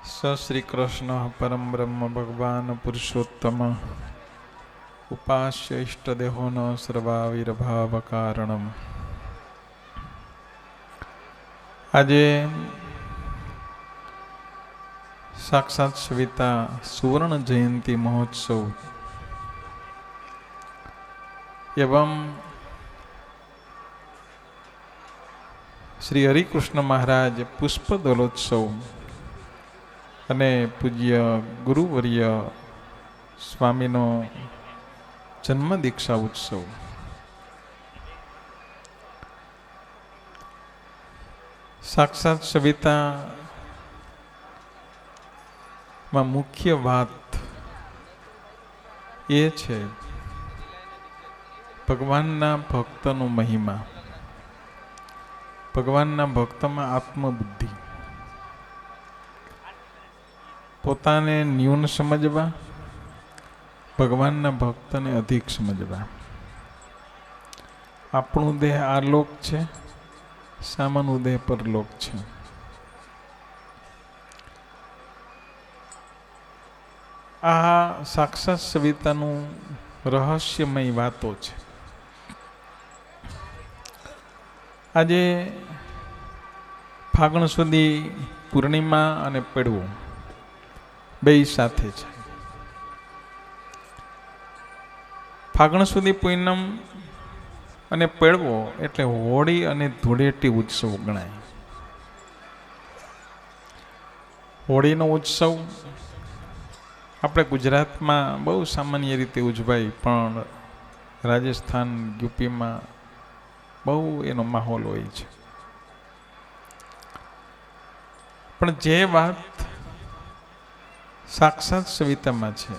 શ્રી કૃષ્ણ પરમ બ્રહ્મ ભગવાન પુરુષોત્તમ ઉપાસ્ય ઇષ્ટદેહોનો સર્વાવિર્ભાવ કારણમ આજે સાક્ષાત સવિતા સુવર્ણ જયંતિ મહોત્સવ એવમ શ્રી હરિકૃષ્ણ મહારાજ પુષ્પ અને પૂજ્ય ગુરુવર્ય સ્વામીનો જન્મ દીક્ષા ઉત્સવ. સાક્ષાત સવિતા માં મુખ્ય વાત એ છે, ભગવાનના ભક્તનો મહિમા, ભગવાનના ભક્તમાં આત્મબુદ્ધિ. પોતાને ન્યૂન સમજવા, ભગવાનના ભક્તને અધિક સમજવા. આપણું દેહ આ લોક છે સામાનું દેહ પરલોક છે. આ સાક્ષાત સવિતાનું રહસ્યમય વાતો છે. આજે ફાગણ સુધી પૂર્ણિમા અને પડવું બે સાથે છે. ફાગણ સુધી પૂનમ અને પેળવો એટલે હોળી અને ધૂળેટી ઉત્સવ ગણાય. હોળીનો ઉત્સવ આપણે ગુજરાતમાં બહુ સામાન્ય રીતે ઉજવાય, પણ રાજસ્થાન, યુપીમાં બહુ એનો માહોલ હોય છે. પણ જે વાત સાક્ષાત સવિતામાં છે.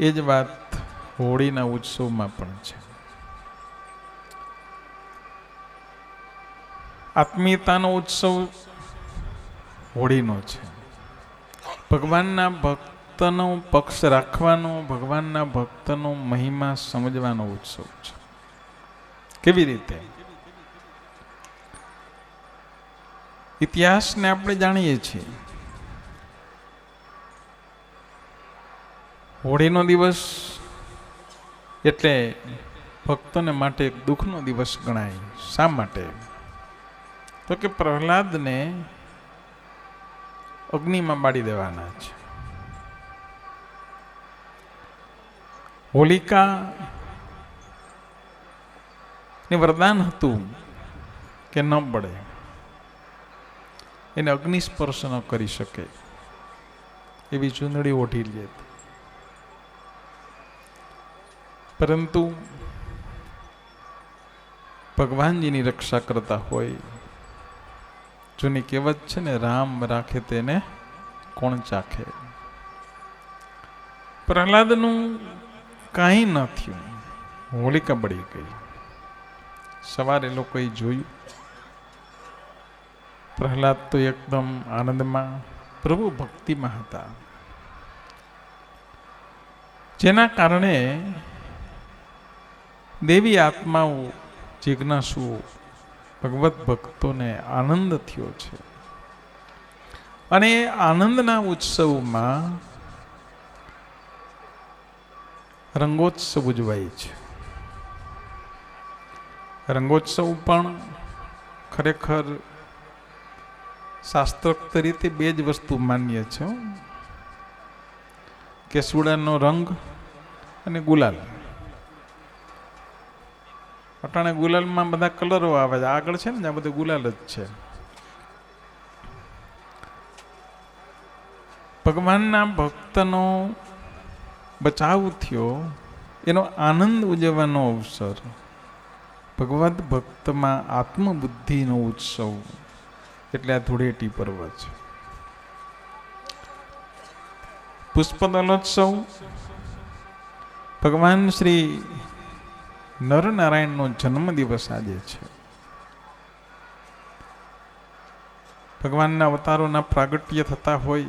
એ જ વાત હોળીના ઉત્સવમાં પણ છે. આત્મીયતાનો ઉત્સવ હોળીનો છે. ભગવાનના ભક્તનો પક્ષ રાખવાનો, ભગવાનના ભક્તનો મહિમા સમજવાનો ઉત્સવ છે. કેવી રીતે? ઇતિહાસને આપણે જાણીએ છીએ. હોળીનો દિવસ એટલે ભક્તોને માટે દુઃખનો દિવસ ગણાય. શા માટે? તો કે પ્રહલાદને અગ્નિમાં બાળી દેવાના છે. હોલિકા ને વરદાન હતું કે ન બળે. એને અગ્નિ સ્પર્શ ન કરી શકે. એવી ચૂંદડી ઓઢી લે. પરંતુ ભગવાનજીની રક્ષા કરતા હોય, જૂની કહેવત છે ને, રામ રાખે તેને કોણ ચાખે? પ્રહલાદનું કાંઈ ન થયું. હોલિકા બળી ગઈ. સવારે લોકોએ જોયું. પ્રહલાદ તો એકદમ આનંદમાં, પ્રભુ ભક્તિમાં હતા. જેના કારણે દેવી આત્માઓ જિજ્ઞાસુઓ, ભગવત ભક્તોને આનંદ થયો છે. અને આનંદના ઉત્સવમાં રંગોત્સવ ઉજવાય છે. રંગોત્સવ પણ ખરેખર શાસ્ત્રોક્ત રીતે બે જ વસ્તુ માન્ય છે. કેસુડાનો રંગ અને ગુલાલ. અટાણે ગુલાલમાં બધા કલરો આવે છે. આગળ છે ને, ત્યાં બધું ગુલાલ જ છે. ભગવાનના ભક્તનો બચાવ થયો. એનો આનંદ ઉજવવાનો અવસર. ભગવત ભક્તમાં આત્મબુદ્ધિનો ઉત્સવ. એટલે આ ધૂળેટી પર્વ છે. પુષ્પદલોત્સવ. ભગવાન શ્રી નરનારાયણનો જન્મ દિવસ આજે છે. ભગવાનના અવતારોના પ્રાગટ્ય થતા હોય,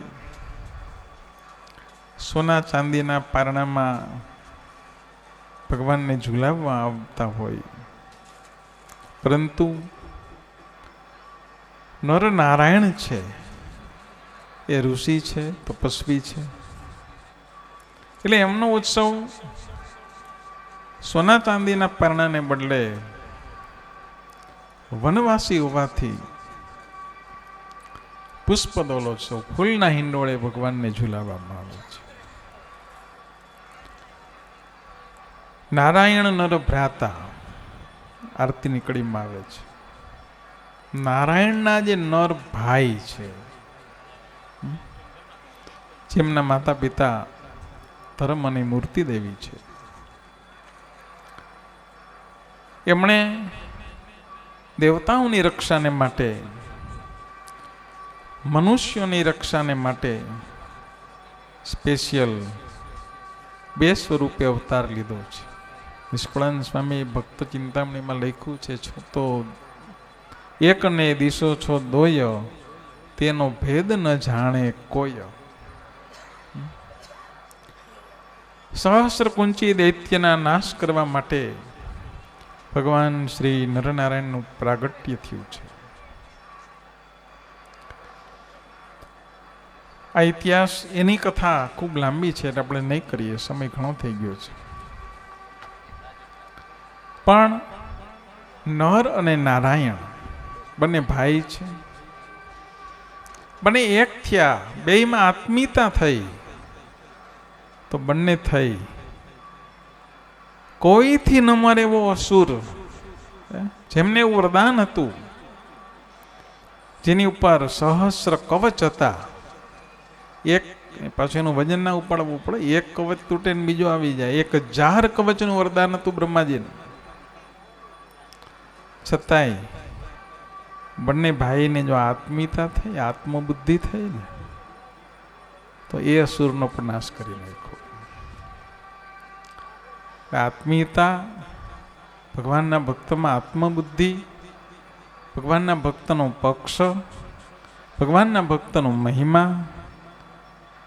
સોના ચાંદીના પારણામાં ભગવાનને ઝુલાવવા આવતા હોય, પરંતુ નરનારાયણ છે, એ ઋષિ છે, તપસ્વી છે. એટલે એમનો ઉત્સવ સોના ચાંદીના પરણાને બદલે વનવાસી હોવાથી પુષ્પદોલોત્સવ ફૂલના હિંડોળે ભગવાનને ઝુલાવવામાં આવે છે. નારાયણ નર ભ્રાતા આરતી નીકળીમાં આવે છે. નારાયણના જે નર ભાઈ છે જેમના માતા પિતા ધર્મ અને મૂર્તિ દેવી છે એમણે દેવતાઓની રક્ષાને માટે, મનુષ્યોની રક્ષાને માટે સ્પેશિયલ બે સ્વરૂપે અવતાર લીધો છે. નિષ્કળાન સ્વામી ભક્ત ચિંતામણીમાં લખ્યું છે, છો તો એકને દિશો, છો દોય, તેનો ભેદ ન જાણે કોઈ સહસ્ર કુંચી દૈત્યના નાશ કરવા માટે ભગવાન શ્રી નરનારાયણનું પ્રાગટ્ય થયું છે. આ ઇતિહાસ એની કથા ખૂબ લાંબી છે એટલે આપણે નહીં કરીએ, સમય ઘણો થઈ ગયો છે. પણ નર અને નારાયણ બંને ભાઈ છે. બંને એક થયા, બેયમાં આત્મીયતા થઈ, તો બંને થઈ. કોઈથી ન મરે એવો અસુર? હે? જેમને એવું વરદાન હતું, જેની ઉપર સહસ્ર કવચ હતા, એક પાછું એનું વજન ના ઉપાડવું પડે, એક કવચ તૂટે ને બીજો આવી જાય. એક હજાર કવચનું વરદાન હતું બ્રહ્માજીને. છતાંય બંને ભાઈને જો આત્મીયતા થઈ, આત્મબુદ્ધિ થઈ ને, તો એ અસુરનો પણ નાશ કરી નાખ્યો. આત્મીયતા, ભગવાનના ભક્તમાં આત્મબુદ્ધિ, ભગવાનના ભક્તનો પક્ષ, ભગવાનના ભક્તનો મહિમા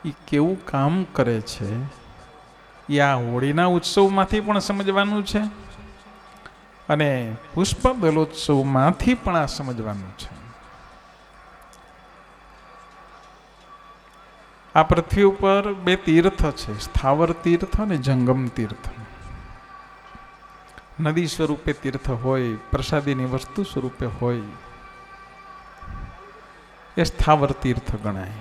એ કેવું કામ કરે છે? એ આ હોળીના ઉત્સવમાંથી પણ સમજવાનું છે અને પુષ્પ દલોત્સવમાંથી પણ આ સમજવાનું છે. આ પૃથ્વી ઉપર બે તીર્થ છે, સ્થાવર તીર્થ અને જંગમ તીર્થ. નદી સ્વરૂપે તીર્થ હોય, પ્રસાદીની વસ્તુ સ્વરૂપે હોય, એ સ્થાવર તીર્થ ગણાય.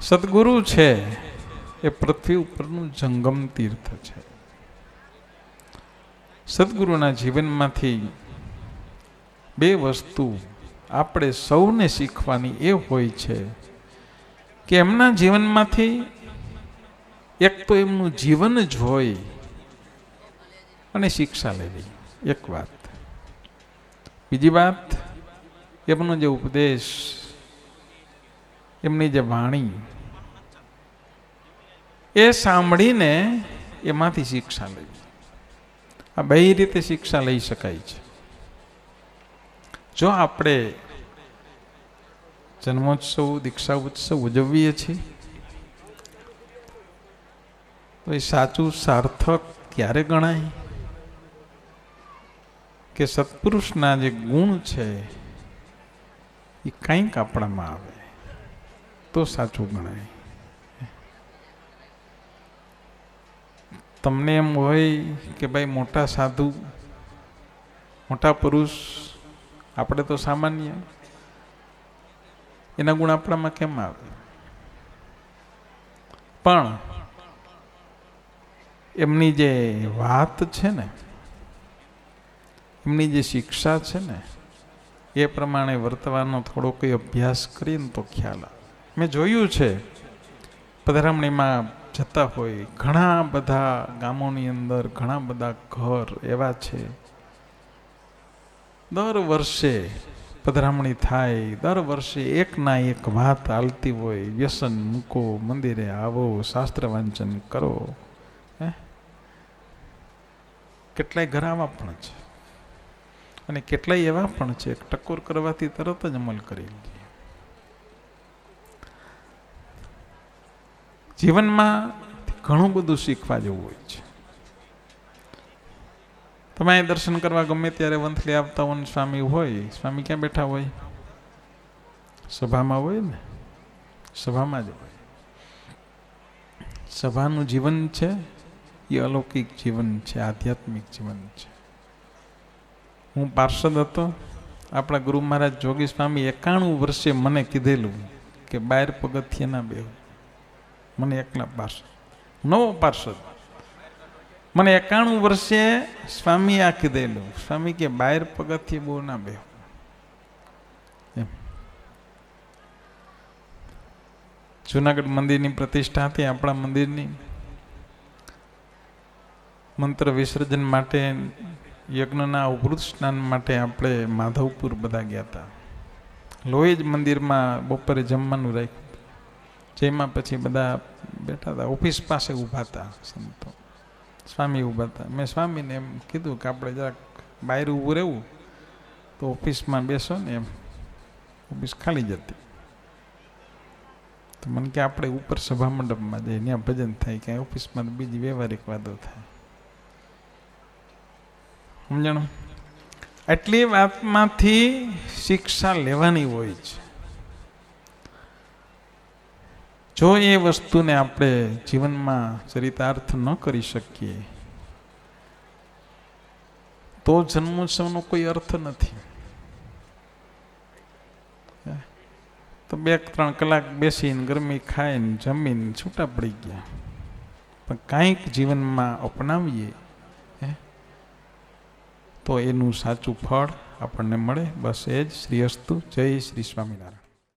સદગુરુ છે, એ પૃથ્વી ઉપરનું જંગમ તીર્થ છે. સદગુરુના જીવનમાંથી બે વસ્તુ આપણે સૌને શીખવાની એ હોય છે કે એમના જીવનમાંથી એક તો એમનું જીવન જ હોય અને શિક્ષા લેવી. એક વાત. બીજી વાત, એમનો જે ઉપદેશ, એમની જે વાણી, એ સાંભળીને એમાંથી શિક્ષા લેવી. આ બે રીતે શિક્ષા લઈ શકાય છે. જો આપણે જન્મોત્સવ દીક્ષા ઉત્સવ ઉજવીએ છીએ, તો એ સાચું સાર્થક ક્યારે ગણાય? કે સત્પુરુષના જે ગુણ છે, એ કંઈક આપણામાં આવે. તો સાચું ગણાય. તમને એમ હોય કે ભાઈ મોટા સાધુ, મોટા પુરુષ, આપણે તો સામાન્ય, એના ગુણ આપણામાં કેમ આવે? પણ, એમની જે વાત છે ને એમની જે શિક્ષા છે ને, એ પ્રમાણે વર્તવાનો થોડો કોઈ અભ્યાસ કરીને તો ખ્યાલ આવે. મેં જોયું છે, પધરામણીમાં જતા હોય, ઘણા બધા ગામોની અંદર, ઘણા બધા ઘર એવા છે. દર વર્ષે પધરામણી થાય, દર વર્ષે એક ના એક વાત હાલતી હોય, વ્યસન મૂકો, મંદિરે આવો, શાસ્ત્ર વાંચન કરો, હે? કેટલાય ઘર આવા પણ છે. અને કેટલાય એવા પણ છે, ટકોર કરવાથી તરત જ અમલ કરી લે. જીવનમાં ઘણું બધું શીખવા જેવું હોય છે. તમે દર્શન કરવા ગમે ત્યારે વંથલી આવતા હોય સ્વામી હોય, સ્વામી ક્યાં બેઠા હોય? સભામાં હોય ને? સભામાં જ હોય. સભાનું જીવન છે, એ અલૌકિક જીવન છે, આધ્યાત્મિક જીવન છે. હું પાર્ષદ હતો. આપણા ગુરુ મહારાજ જોગી સ્વામી એકાણું વર્ષે મને કીધેલું કે બાર પગથિયે ના બેહું. મને એકલા પાર્ષદ. નવો પાર્ષદ. મને એકાણું વર્ષે સ્વામી આ કીધેલું. સ્વામી કે બાર પગથિયે બહુ ના બે જુનાગઢ મંદિરની પ્રતિષ્ઠા હતી આપણા મંદિરની. મંત્ર વિસર્જન માટે યજ્ઞના અવૃત સ્નાન માટે આપણે માધવપુર બધા ગયા હતા. લોહી જ મંદિરમાં બપોરે જમવાનું રાખ્યું. જેમાં પછી બધા બેઠા હતા. ઓફિસ પાસે ઊભા હતા સંતો. સ્વામી ઊભા હતા. મેં સ્વામીને એમ કીધું કે આપણે જરાક બહાર ઊભું રહેવું. તો ઓફિસમાં બેસો ને એમ. ઓફિસ ખાલી જતી તો મને કે આપણે ઉપર સભા મંડપમાં જઈએ ત્યાં ભજન થાય. ક્યાંય ઓફિસમાં તો બીજી વ્યવહારિક વાતો થાય. સમજણું? એટલી વાતમાંથી શિક્ષા લેવાની હોય છે. જો એ વસ્તુને આપણે જીવનમાં ચરિતાર્થ ન કરી શકીએ, તો જન્મોત્સવનો કોઈ અર્થ નથી. તો બે ત્રણ કલાક બેસીને ગરમી ખાઈને જમીને છૂટા પડી ગયા. પણ કાંઈક જીવનમાં અપનાવીએ તો એનું સાચું ફળ આપણને મળે. બસ એ જ. શ્રી અસ્તુ જય શ્રી સ્વામિનારાયણ.